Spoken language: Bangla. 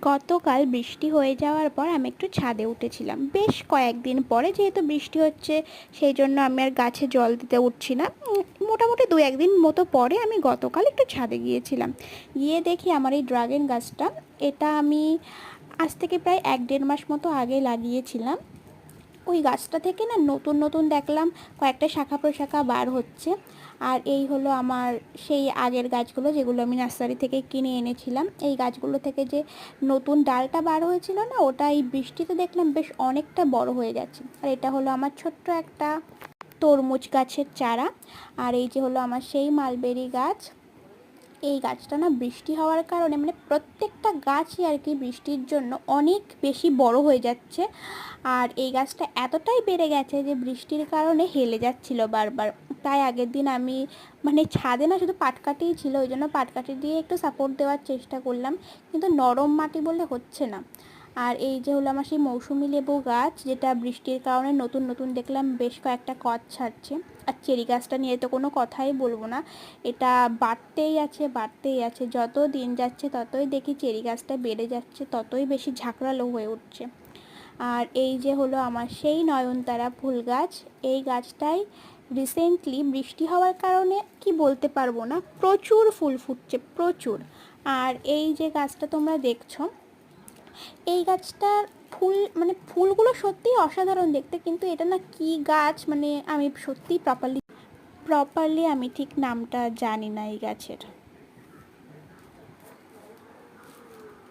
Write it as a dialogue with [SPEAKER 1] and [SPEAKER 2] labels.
[SPEAKER 1] গতকাল বৃষ্টি হয়ে যাওয়ার পর আমি একটু ছাদে উঠেছিলাম। বেশ কয়েকদিন পরে যেহেতু বৃষ্টি হচ্ছে, সেই জন্য আমি আর গাছে জল দিতে উঠছি না। মোটামুটি দু একদিন মতো পরে আমি গতকাল একটু ছাদে গিয়েছিলাম। গিয়ে দেখি আমার এই ড্রাগন গাছটা, এটা আমি আজ থেকে প্রায় এক দেড় মাস মতো আগে লাগিয়েছিলাম। ওই গাছটা থেকে না নতুন নতুন দেখলাম। কয়েকটা শাখা প্রশাখা বার হচ্ছে। আর এই হলো আমার সেই আগের গাছগুলো যেগুলো আমি নার্সারি থেকে কিনে এনেছিলাম। এই গাছগুলো থেকে যে নতুন ডালটা বার হয়েছিল না, ওটা এই বৃষ্টিতে দেখলাম বেশ অনেকটা বড় হয়ে যাচ্ছে আর এটা হলো আমার ছোট্ট একটা তরমুজ গাছের চারা। আর এই যে হলো আমার সেই মালবেরি গাছ। এই গাছটা না বৃষ্টি হওয়ার কারণে মানে প্রত্যেকটা গাছই আর কি বৃষ্টির জন্য অনেক বেশি বড় হয়ে যাচ্ছে। আর এই গাছটা এতটাই বেড়ে গেছে যে বৃষ্টির কারণে হেলে যাচ্ছিল বারবার। তাই আগের দিন আমি মানে ছাদে না শুধু পাটকাঠিই ছিল, ওই জন্য পাটকাঠি দিয়ে একটু সাপোর্ট দেওয়ার চেষ্টা করলাম। কিন্তু নরম মাটি বলে হচ্ছে না। আর এই যে হলো আমার সেই মৌসুমি লেবু গাছ, যেটা বৃষ্টির কারণে নতুন নতুন দেখলাম বেশ কয়েকটা কচ ছাড়ছে। আর চেরি গাছটা নিয়ে তো কোনো কথাই বলব না। এটা বাড়তেই আছে বাড়তেই আছে। যত দিন যাচ্ছে ততই দেখি চেরি গাছটা বেড়ে যাচ্ছে, ততই বেশি ঝাঁকড়ালো হয়ে উঠছে। আর এই যে হলো আমার সেই নয়নতারা ফুল গাছ, এই গাছটাই রিসেন্টলি বৃষ্টি হওয়ার কারণে কি বলতে পারব না, প্রচুর ফুল ফুটছে, প্রচুর। আর এই যে গাছটা তোমরা দেখছ এই গাছটার ফুল মানে ফুলগুলো সত্যিই অসাধারণ দেখতে, কিন্তু এটা না কি গাছ মানে আমি সত্যিই প্রপারলি প্রপারলি আমি ঠিক নামটা জানি না এই গাছের।